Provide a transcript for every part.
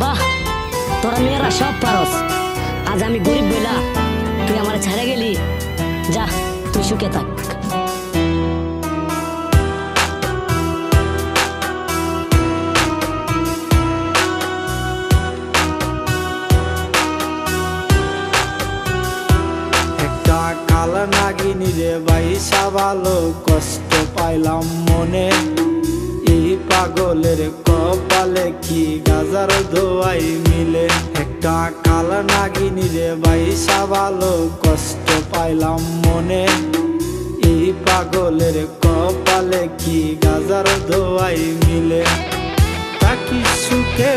বাহ, তোরা মেয়েরা সব পারস। আজ আমি গরিব বইলা, তুই আমার ছেড়ে গেলি। যা, তুই সুখে থাক। কালা নাগিনী রে, বাইসা ভালো কষ্ট পাইলাম মনে। পাগলের কপালে কি গাজার ধোয়াই মিলে? একটা কাল নাগিনী রে বাইশা ভালো কষ্ট পাইলাম মনে। এই পাগলের কপালে কি গাজার ধোয়াই মিলে? তাকি সুখে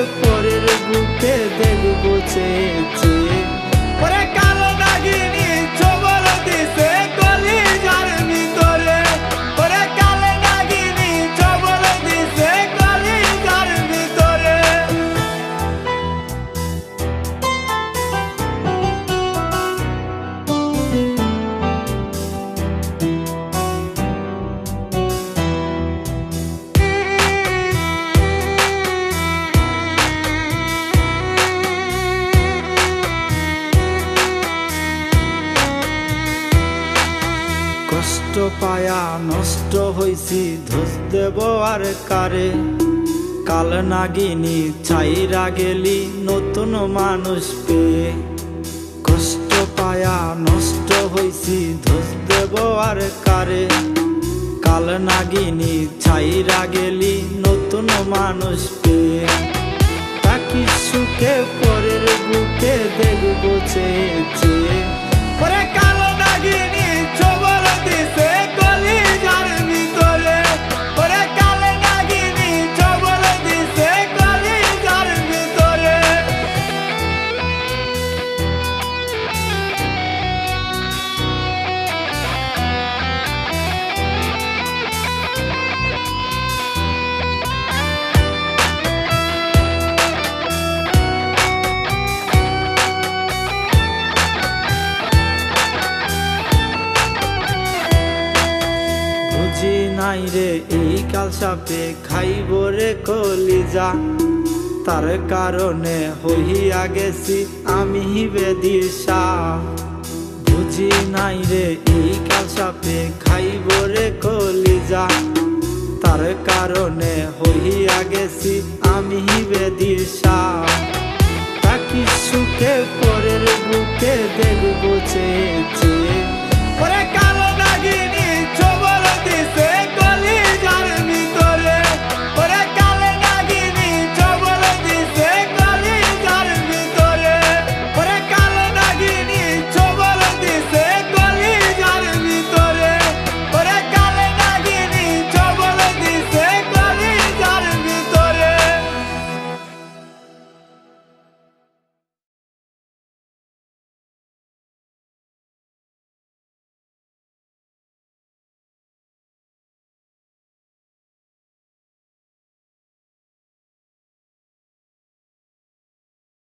কষ্ট পায়া নষ্ট হইছি ধোস দেব আর কারে? কাল নাগিনী ছাইরা গেলি, নতুন মানুষ পেয়ে। কষ্ট পায়া নষ্ট হইছি ধোস দেব আর কারে? কাল নাগিনী ছাইরা গেলি, নতুন মানুষ পেয়ে। তাকি সুখে পরের বুকে দেখব চেয়েছে নাই রে এই কাল সাপে খাইব রে কলিজা। তার কারণে হইয়া গেছি আমি বেদিশা বুঝি নাই রে এই কাল সাপে খাইব রে কলিজা। তার কারণে হইয়া গেছি আমি বেদিশা তাকি সুখে পরের বুকে দেখব চেয়েছে